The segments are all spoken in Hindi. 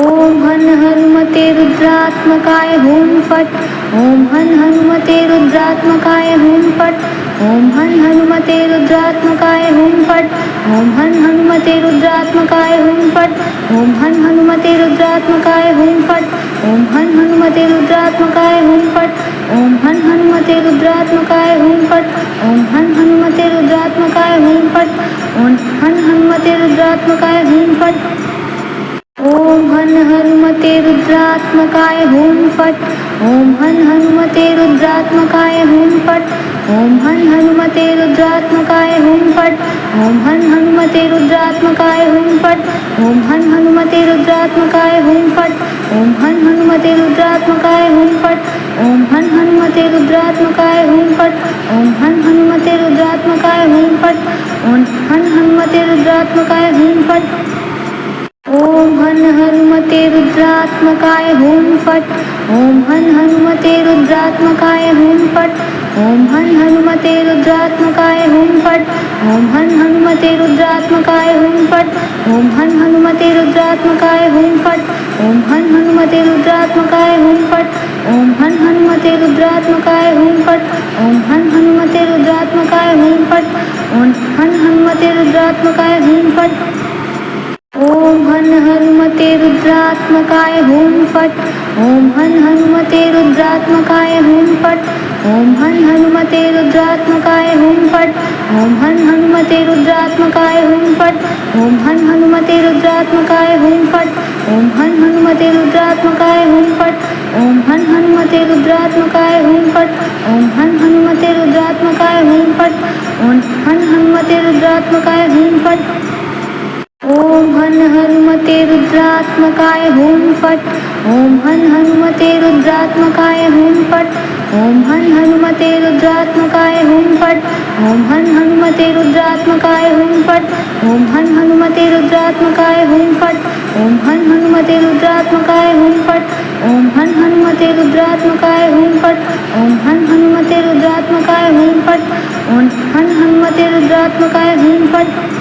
ॐ हन हनुमते रुद्रात्मकाय हुं फट्। ॐ हन हनुमते रुद्रात्मकाय हुं फट्। ॐ हन हनुमते रुद्रात्मकाय हुं फट्। ॐ हन हनुमते रुद्रात्मकाय हुं फट्। ॐ हन हनुमते रुद्रात्मकाय हुं फट्। ॐ हन हनुमते रुद्रात्मकाय हुं फट्। ॐ हन हनुमते रुद्रात्मकाय हुं फट्। ॐ हन हनुमते रुद्रात्मकाय हुं फट्। ॐ हन हनुमते रुद्रात्मकाय हुं फट्। ॐ हन हनुमते रुद्रात्मकाय हुं फट् ॐ हन हनुमते रुद्रात्मकाय हुं फट् ॐ हन हनुमते रुद्रात्मकाय हुं फट् ॐ हन हनुमते रुद्रात्मकाय हुं फट् ॐ हन हनुमते रुद्रात्मकाय हुं फट् ॐ हन हनुमते रुद्रात्मकाय हुं फट् ॐ हन हनुमते रुद्रात्मकाय हुं फट् ॐ हन हनुमते रुद्रात्मकाय हुं फट् ॐ हन हनुमते रुद्रात्मकाय हुं फट् हनुमते रुद्रात्मकाय हुं फट्। ॐ हन हनुमते रुद्रात्मकाय हुं फट्। ॐ हन हनुमते रुद्रात्मकाय हुं फट्। ॐ हन हनुमते रुद्रात्मकाय हुं फट्। ॐ हन हनुमते रुद्रात्मकाय हुं फट्। ॐ हन हनुमते रुद्रात्मकाय हुं फट्। ॐ हन हनुमते रुद्रात्मकाय हुं फट्। ॐ हन हनुमते रुद्रात्मकाय हुं फट्। ॐ हन हनुमते रुद्रात्मकाय हुं फट्। हनुमते रुद्रात्मकाय हुं फट्। ॐ हन हनुमते रुद्रात्मकाय हुं फट्। ॐ हन हनुमते रुद्रात्मकाय हुं फट्। ॐ हन हनुमते रुद्रात्मकाय हुं फट्। ॐ हन हनुमते रुद्रात्मकाय हुं फट्। ॐ हन हनुमते रुद्रात्मकाय हुं फट्। ॐ हन हनुमते रुद्रात्मकाय हुं फट्। ॐ हन हनुमते रुद्रात्मकाय हुं फट्। ॐ हन हनुमते रुद्रात्मकाय हुं फट्। हन हनुमते रुद्रात्मकाय हुं फट्। ॐ हन हनुमते रुद्रात्मकाय हुं फट्। ॐ हन हनुमते रुद्रात्मकाय हुं फट्। ॐ हन हनुमते रुद्रात्मकाय हुं फट्। ॐ हन हनुमते रुद्रात्मकाय हुं फट्। ॐ हन हनुमते रुद्रात्मकाय हुं फट्। ॐ हन हनुमते रुद्रात्मकाय हुं फट्। ॐ हन हनुमते रुद्रात्मकाय हुं फट्। ॐ हन हनुमते रुद्रात्मकाय हुं फट्।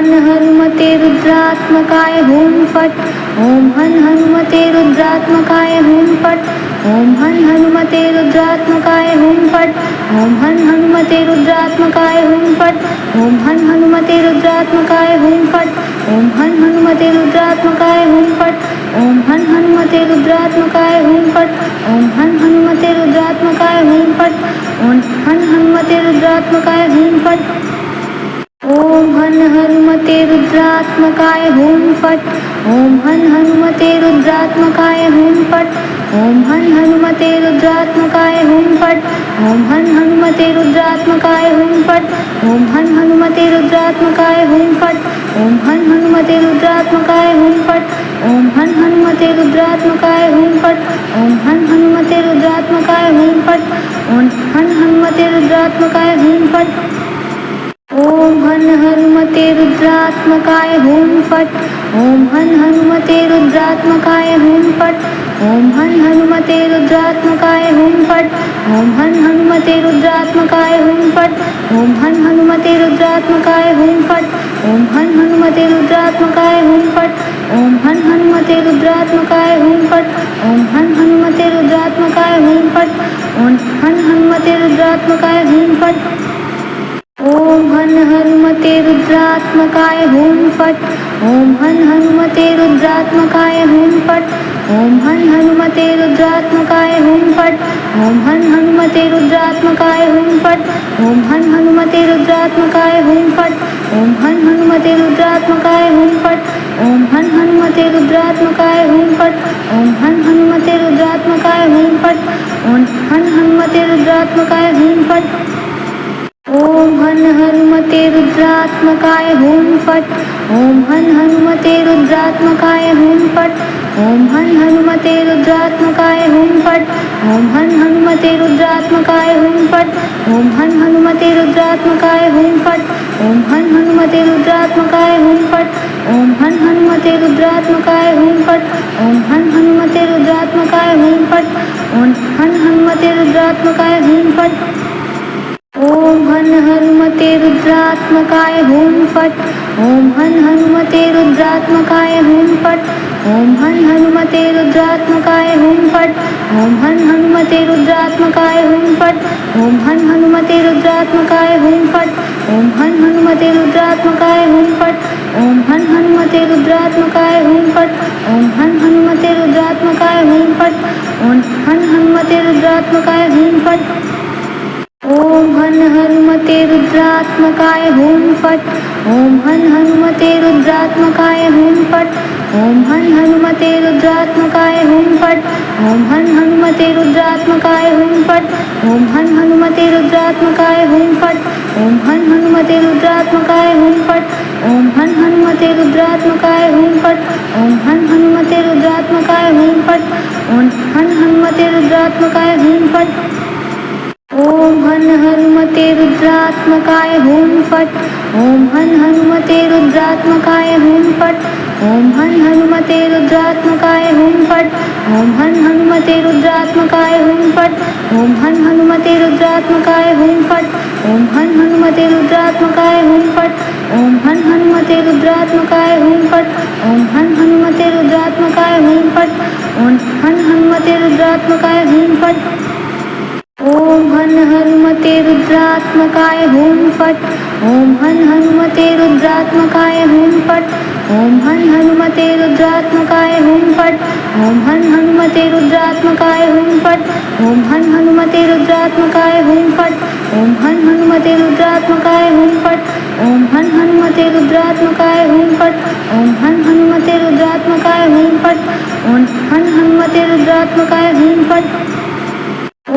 हन हनुमते रुद्रात्मकाय हुं फट्। ॐ हन हनुमते रुद्रात्मकाय हुं फट्। ॐ हन हनुमते रुद्रात्मकाय हुं फट्। ॐ हन हनुमते रुद्रात्मकाय हुं फट्। ॐ हन हनुमते रुद्रात्मकाय हुं फट्। ॐ हन हनुमते रुद्रात्मकाय हुं फट्। ॐ हन हनुमते रुद्रात्मकाय हुं फट्। ॐ हन हनुमते रुद्रात्मकाय हुं फट्। ॐ हन हनुमते रुद्रात्मकाय हुं फट्। ॐ हन हनुमते रुद्रात्मकाय हुं फट् ॐ हन हनुमते रुद्रात्मकाय हुं फट् ॐ हन हनुमते रुद्रात्मकाय हुं फट् ॐ हन हनुमते रुद्रात्मकाय हुं फट् ॐ हन हनुमते रुद्रात्मकाय हुं फट् ॐ हन हनुमते रुद्रात्मकाय हुं फट् ॐ हन हनुमते रुद्रात्मकाय हुं फट् ॐ हन हनुमते रुद्रात्मकाय हुं फट् ॐ हन हनुमते रुद्रात्मकाय हुं फट् ॐ हन हनुमते रुद्रात्मकाय हुं फट् ॐ हन हनुमते रुद्रात्मकाय हुं फट् ॐ हन हनुमते रुद्रात्मकाय हुं फट् ॐ हन हनुमते रुद्रात्मकाय हुं फट् ॐ हन हनुमते रुद्रात्मकाय हुं फट् ॐ हन हनुमते रुद्रात्मकाय हुं फट् ॐ हन हनुमते रुद्रात्मकाय हुं फट् ॐ हन हनुमते रुद्रात्मकाय हुं फट् ॐ हन हनुमते रुद्रात्मकाय हुं फट् ॐ हन हनुमते रुद्रात्मकाय हुं फट् ॐ हन हनुमते रुद्रात्मकाय हुं फट् ॐ हन हनुमते रुद्रात्मकाय हुं फट् ॐ हन हनुमते रुद्रात्मकाय हुं फट् ॐ हन हनुमते रुद्रात्मकाय हुं फट् ॐ हन हनुमते रुद्रात्मकाय हुं फट् ॐ हन हनुमते रुद्रात्मकाय हुं फट् ॐ हन हनुमते रुद्रात्मकाय हुं फट् ॐ हन हनुमते रुद्रात्मकाय हुं फट् ॐ हन हनुमते रुद्रात्मकाय हुं फट् ॐ हन हनुमते रुद्रात्मकाय हुं फट् ॐ हन हनुमते रुद्रात्मकाय हुं फट् ॐ हन हनुमते रुद्रात्मकाय हुं फट् ॐ हन हनुमते रुद्रात्मकाय हुं फट् ॐ हन हनुमते रुद्रात्मकाय हुं फट् ॐ हन हनुमते रुद्रात्मकाय हुं फट् ॐ हन हनुमते रुद्रात्मकाय हुं फट् ॐ हन हनुमते रुद्रात्मकाय हुं फट् ॐ हन हनुमते रुद्रात्मकाय हुं फट्। ॐ हन् हनुमते रुद्रात्मकाय हुं फट्। ॐ हन् हनुमते रुद्रात्मकाय हुं फट्। ॐ हन् हनुमते रुद्रात्मकाय हुं फट्। ॐ हन् हनुमते रुद्रात्मकाय हुं फट्। ॐ हन् हनुमते रुद्रात्मकाय हुं फट्। ॐ हन् हनुमते रुद्रात्मकाय हुं फट्। ॐ हन् हनुमते रुद्रात्मकाय हुं फट्। ॐ हन् हनुमते रुद्रात्मकाय हुं फट्। ॐ हन् हनुमते रुद्रात्मकाय हुं फट् ॐ हन हनुमते रुद्रात्मकाय हुं फट् ॐ हन हनुमते रुद्रात्मकाय हुं फट् ॐ हन् हनुमते रुद्रात्मकाय हुं फट् ॐ हन् हनुमते रुद्रात्मकाय हुं फट् ॐ हन् हनुमते रुद्रात्मकाय हुं फट् ॐ हन् हनुमते रुद्रात्मकाय हुं फट् ॐ हन् हनुमते रुद्रात्मकाय हुं फट् ॐ हन् हनुमते रुद्रात्मकाय हुं फट् ॐ हन् हनुमते रुद्रात्मकाय हुं फट् ॐ हन हनुमते रुद्रात्मकाय हुं फट् ॐ हन हनुमते रुद्रात्मकाय हुं फट् ॐ हन् हनुमते रुद्रात्मकाय हुं फट् ॐ हन् हनुमते रुद्रात्मकाय हुं फट् ॐ हन् हनुमते रुद्रात्मकाय हुं फट् ॐ हन् हनुमते रुद्रात्मकाय हुं फट् ॐ हन् हनुमते रुद्रात्मकाय हुं फट् ॐ हन् हनुमते रुद्रात्मकाय हुं फट् ॐ हन् हनुमते रुद्रात्मकाय हुं फट् ॐ हन् हनुमते रुद्रात्मकाय हुं फट् ॐ हन हनुमते रुद्रात्मकाय हुं फट् ॐ हन हनुमते रुद्रात्मकाय हुं फट् ॐ हन् हनुमते रुद्रात्मकाय हुं फट् ॐ हन् हनुमते रुद्रात्मकाय हुं फट् ॐ हन हनुमते रुद्रात्मकाय हुं फट् ॐ हन् हनुमते रुद्रात्मकाय हुं फट् ओम हन् हनुमते रुद्रात्मकाय हुं फट्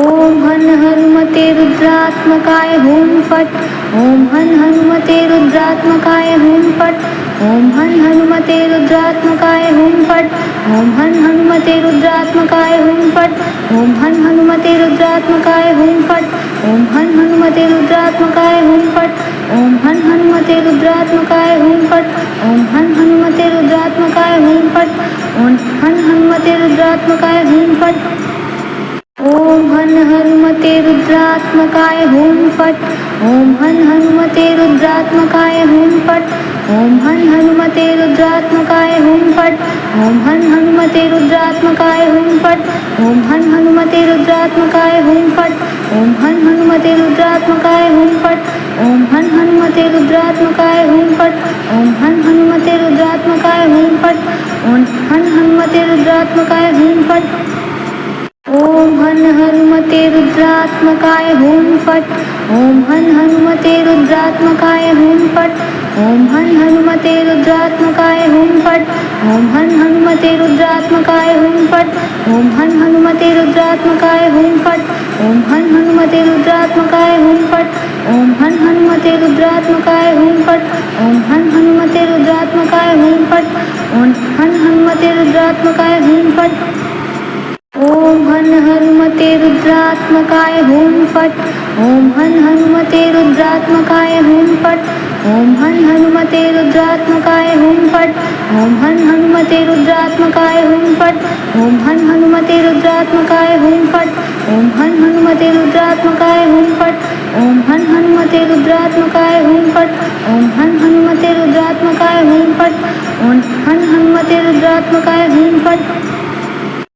ॐ हन् हनुमते रुद्रात्मकाय हुं फट्। ॐ हन् हनुमते रुद्रात्मकाय हुं फट्। ॐ हन् हनुमते रुद्रात्मकाय हुं फट्। ॐ हन् हनुमते रुद्रात्मकाय हुं फट्। ॐ हन् हनुमते रुद्रात्मकाय हुं फट्। ॐ हन् हनुमते रुद्रात्मकाय हुं फट्। ॐ हन् हनुमते रुद्रात्मकाय हुं फट्। ॐ हन् हनुमते रुद्रात्मकाय हुं फट्। ॐ हन् हनुमते रुद्रात्मकाय हुं फट्। ॐ हन् हनुमते रुद्रात्मकाय हुं फट्। ॐ हन् हनुमते रुद्रात्मकाय हुं फट्। ॐ हन् हनुमते रुद्रात्मकाय हुं फट्। ॐ हन् हनुमते रुद्रात्मकाय हुं फट्। ॐ हन् हनुमते रुद्रात्मकाय हुं फट्। ॐ हन् हनुमते रुद्रात्मकाय हुं फट्। ॐ हन् हनुमते रुद्रात्मकाय हुं फट्। ॐ हन् हनुमते रुद्रात्मकाय हुं फट्। ॐ हन् हनुमते रुद्रात्मकाय हुं फट्। ॐ हन् हनुमते रुद्रात्मकाय हुं फट्। ॐ हन हनुमते रुद्रात्मकाय हुं फट्। ॐ हन हनुमते रुद्रात्मकाय हुं फट्। ॐ हन् हनुमते रुद्रात्मकाय हुं फट्। ॐ हन् हनुमते रुद्रात्मकाय हुं फट्। ॐ हन् हनुमते रुद्रात्मकाय हुं फट्। ॐ हन् हनुमते रुद्रात्मकाय हुं फट्। ॐ हन् हनुमते रुद्रात्मकाय हुं फट्। ॐ हन् हनुमते रुद्रात्मकाय हुं फट्। ॐ हन् हनुमते रुद्रात्मकाय हुं फट् ॐ हन हनुमते रुद्रात्मकाय हुं फट् ॐ हन हनुमते रुद्रात्मकाय हुं फट् ॐ हन् हनुमते रुद्रात्मकाय हुं फट् ॐ हन् हनुमते रुद्रात्मकाय हुं फट् ॐ हन् हनुमते रुद्रात्मकाय हुं फट् ॐ हन् हनुमते रुद्रात्मकाय हुं फट् ॐ हन् हनुमते रुद्रात्मकाय हुं फट् ॐ हन् हनुमते रुद्रात्मकाय हुं फट्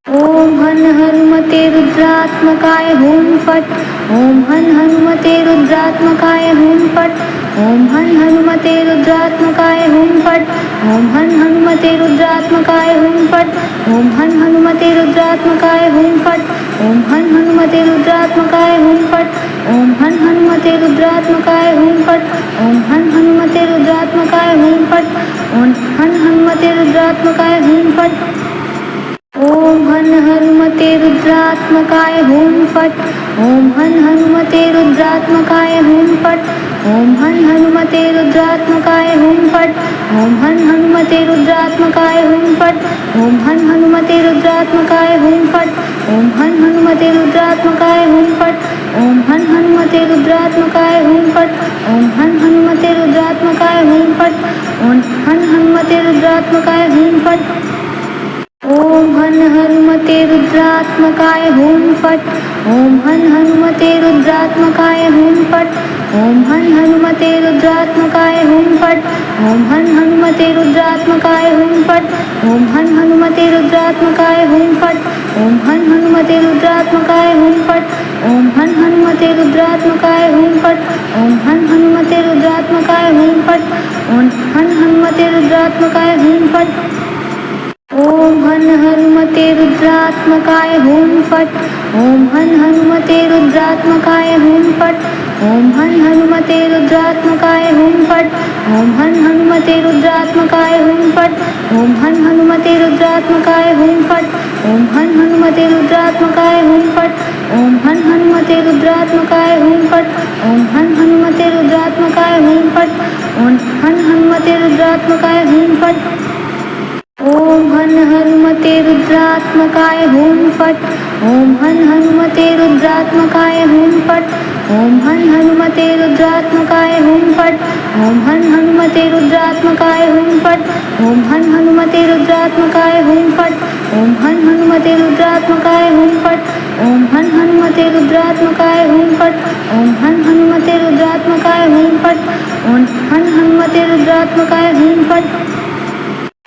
ॐ हन् हनुमते रुद्रात्मकाय हुं फट् ओम हन हनुमते रुद्रात्मकाय हुं फट् ओम हन हनुमते रुद्रात्मकाय हुं फट् ओम हन् हनुमते रुद्रात्मकाय हुं फट् ओम हन् हनुमते रुद्रात्मकाय हुं फट् ओम हन् हनुमते रुद्रात्मकाय हुं फट् ओम हन् हनुमते रुद्रात्मकाय हुं फट् ओम हन् हनुमते रुद्रात्मकाय हुं फट् ओम हन् हनुमते रुद्रात्मकाय हुं फट् ओम रुद्रात्मकाय हुं फट् ॐ हन् हनुमते रुद्रात्मकाय हुं फट् ॐ हन् हनुमते रुद्रात्मकाय हुं फट् ॐ हन् हनुमते रुद्रात्मकाय हुं फट् ॐ हन् हनुमते रुद्रात्मकाय हुं फट् ॐ हन् हनुमते रुद्रात्मकाय हुं फट् ॐ हन् हनुमते रुद्रात्मकाय हुं फट् ॐ हन् हनुमते रुद्रात्मकाय हुं फट् ॐ हन् हनुमते रुद्रात्मकाय हुं फट् ॐ हन् हनुमते रुद्रात् रुद्रात्मकाय हुं फट्। ॐ हन् हनुमते रुद्रात्मकाय हुं फट्। ॐ हन् हनुमते रुद्रात्मकाय हुं फट्। ॐ हन् हनुमते रुद्रात्मकाय हुं फट्। ॐ हन् हनुमते रुद्रात्मकाय हुं फट्। ॐ हन् हनुमते रुद्रात्मकाय हुं फट्। ॐ हन् हनुमते रुद्रात्मकाय हुं फट्। ॐ हन् हनुमते रुद्रात्मकाय हुं फट्। ॐ हन् हनुमते रुद्रात्मकाय हुं फट्। ॐ हन हनुमते रुद्रात्मकाय हुं फट् ॐ हन् हनुमते रुद्रात्मकाय हुं फट् ॐ हन हनुमते रुद्रात्मकाय हुं फट् ॐ हन् हनुमते रुद्रात्मकाय हुं फट् ॐ हन् हनुमते रुद्रात्मकाय हुं फट् ॐ हन् हनुमते रुद्रात्मकाय हुं फट् ॐ हन् हनुमते रुद्रात्मकाय हुं फट् ॐ हन् हनुमते रुद्रात्मकाय हुं फट् ॐ हन् हनुमते रुद्रात्मकाय हुं फट् ॐ हन् हनुमते रुद्रात्मकाय हुं फट् ॐ हन् हनुमते रुद्रात्मकाय हुं फट् ॐ हन हनुमते रुद्रात्मकाय हुं फट् ॐ हन् हनुमते रुद्रात्मकाय हुं फट् ॐ हन् हनुमते रुद्रात्मकाय हुं फट् ॐ हन् हनुमते रुद्रात्मकाय हुं फट् ॐ हन् हनुमते रुद्रात्मकाय हुं फट् ॐ हन् हनुमते रुद्रात्मकाय हुं फट् ॐ हन् हनुमते रुद्रात्मकाय हुं फट्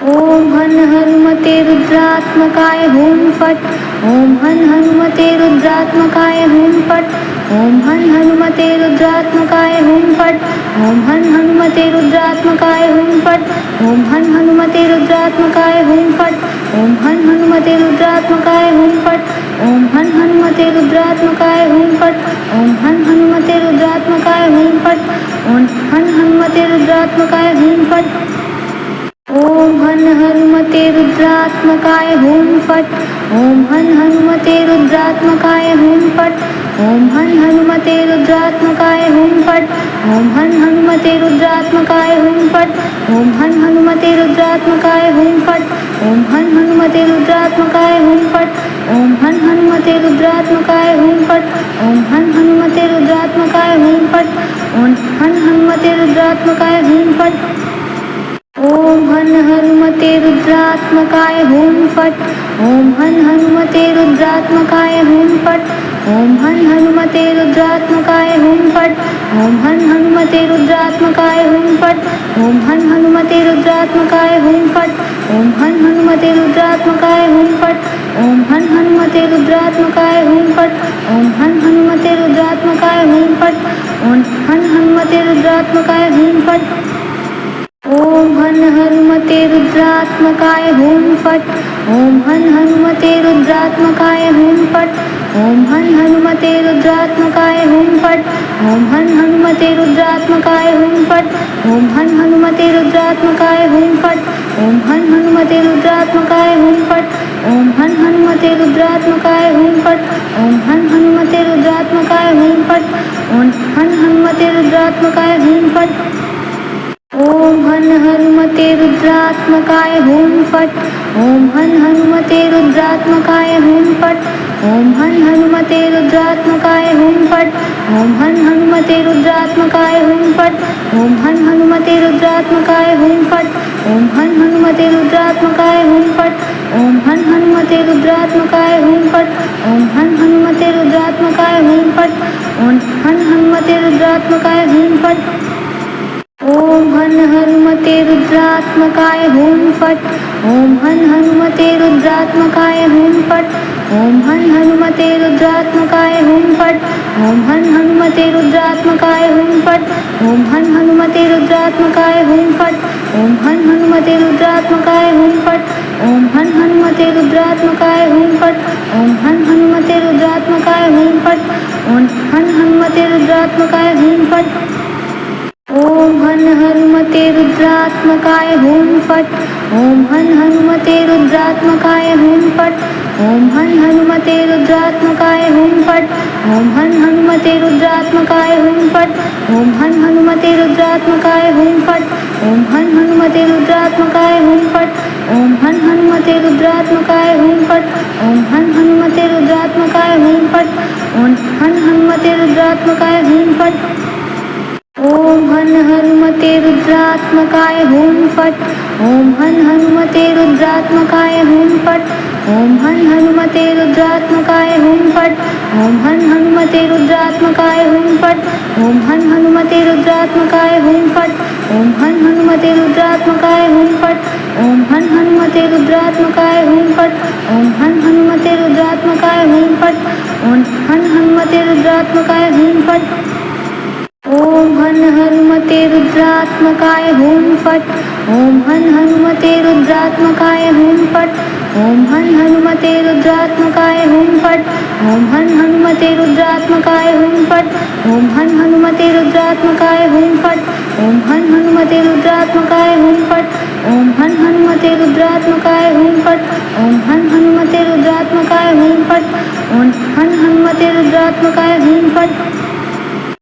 ॐ हन् हनुमते रुद्रात्मकाय हुं फट् ओम हन हनुमते रुद्रात्मकाय हुं फट् ॐ हन् हनुमते रुद्रात्मकाय हुं फट् ॐ हन् हनुमते रुद्रात्मकाय हुं फट् ओम हन् हनुमते रुद्रात्मकाय हुं फट् ओम हन् हनुमते रुद्रात्मकाय हुं फट् ॐ हन् हनुमते रुद्रात्मकाय हुं फट् ॐ हन् हनुमते रुद्रात्मकाय हुं फट् ओम हन् हनुमते रुद्रात्मकाय हुं फट् ॐ हन् हनुमते रुद्रात्मकाय हुं फट। ॐ हन् हनुमते रुद्रात्मकाय हुं फट। ॐ हन् हनुमते रुद्रात्मकाय हुं फट। ॐ हन हनुमते रुद्रात्मकाय हुं फट। ओम हन् हनुमते रुद्रात्मकाय हुं फट। ॐ हन् हनुमते रुद्रात्मकाय हुं फट्। ॐ हन हनुमते रुद्रात्मकाय हुं फट। ॐ हन् हनुमते रुद्रात्मकाय हुं फट। ओम हन् हनुमते रुद्रात्मकाय हुं फट्। ॐ हन् हनुमते रुद्रात्मकाय हुं फट। ॐ हन् हनुमते रुद्रात्मकाय हुं फट। ॐ हन् हनुमते रुद्रात्मकाय हुं फट। ॐ हन् हनुमते रुद्रात्मकाय हुं फट। ॐ हन् हनुमते रुद्रात्मकाय हुं फट। ॐ हन् हनुमते रुद्रात्मकाय हुं फट्। ॐ हन् हनुमते रुद्रात्मकाय हुं फट। ॐ हन् हनुमते रुद्रात्मकाय हुं फट। ओम हन् हनुमते रुद्रात्मकाय हुं फट्। ॐ हन् हनुमते रुद्रात्मकाय हुं फट् ॐ हन् हनुमते रुद्रात्मकाय हुं फट् ॐ हन् हनुमते रुद्रात्मकाय हुं फट् ॐ हन् हनुमते रुद्रात्मकाय हुं फट् ॐ हन् हनुमते रुद्रात्मकाय हुं फट् ॐ हन् हनुमते रुद्रात्मकाय हुं फट् ॐ हन् हनुमते रुद्रात्मकाय हुं फट् ॐ हन् हनुमते रुद्रात्मकाय हुं फट् ॐ हन् हनुमते रुद्रात्मकाय हुं फट् ॐ हन् हनुमते रुद्रात्मकाय हुं फट्। ॐ हन हनुमते रुद्रात्मकाय हुं फट्। ॐ हन हनुमते रुद्रात्मकाय हुं फट्। ॐ हन् हनुमते रुद्रात्मकाय हुं फट्। ॐ हन् हनुमते रुद्रात्मकाय हुं फट्। ॐ हन् हनुमते रुद्रात्मकाय हुं फट्। ॐ हन् हनुमते रुद्रात्मकाय हुं फट्। ॐ हन् हनुमते रुद्रात्मकाय हुं फट्। ॐ हन् हनुमते रुद्रात्मकाय हुं फट्। ॐ हन् हनुमते रुद्रात्मकाय हुं फट ॐ हन हनुमते रुद्रात्मकाय हुं फट ॐ हन हनुमते रुद्रात्मकाय हुं फट ॐ हन् हनुमते रुद्रात्मकाय हुं फट ओम हन् हनुमते रुद्रात्मकाय हुं फट ॐ हन् हनुमते रुद्रात्मकाय हुं फट ॐ हन् हनुमते रुद्रात्मकाय हुं फट ॐ हन् हनुमते रुद्रात्मकाय हुं फट ओम हन् हनुमते रुद्रात्मकाय हुं फट् ॐ हन् हनुमते रुद्रात्मकाय हुं फट् ॐ हन् हनुमते रुद्रात्मकाय हुं फट् ॐ हन् हनुमते रुद्रात्मकाय हुं फट् ॐ हन् हनुमते रुद्रात्मकाय हुं फट् ॐ हन् हनुमते रुद्रात्मकाय हुं फट् ॐ हन् हनुमते रुद्रात्मकाय हुं फट् ॐ हन् हनुमते रुद्रात्मकाय हुं फट् ॐ हन् हनुमते रुद्रात्मकाय हुं फट् ॐ हन् हनुमते रुद्रात्मकाय हुं फट् ॐ हन हनुमते रुद्रात्मकाय हुं फट्। ॐ हन हनुमते रुद्रात्मकाय हुं फट्। ॐ हन हनुमते रुद्रात्मकाय हुं फट्। ॐ हन हनुमते रुद्रात्मकाय हुं फट्। ॐ हन हनुमते रुद्रात्मकाय हुं फट्। ॐ हन हनुमते रुद्रात्मकाय हुं फट्। ॐ हन हनुमते रुद्रात्मकाय हुं फट्। ॐ हन हनुमते रुद्रात्मकाय हुं फट्। ॐ हन हनुमते रुद्रात्मकाय हुं फट्। ॐ हन हनुमते रुद्रात्मकाय हुं फट् ॐ हन हनुमते रुद्रात्मकाय हुं फट् ॐ हन हनुमते रुद्रात्मकाय हुं फट् ॐ हन हनुमते रुद्रात्मकाय हुं फट् ॐ हन हनुमते रुद्रात्मकाय हुं फट् ॐ हन हनुमते रुद्रात्मकाय हुं फट् ॐ हन हनुमते रुद्रात्मकाय हुं फट् ॐ हन हनुमते रुद्रात्मकाय हुं फट् ॐ हन हनुमते रुद्रात्मकाय हुं फट्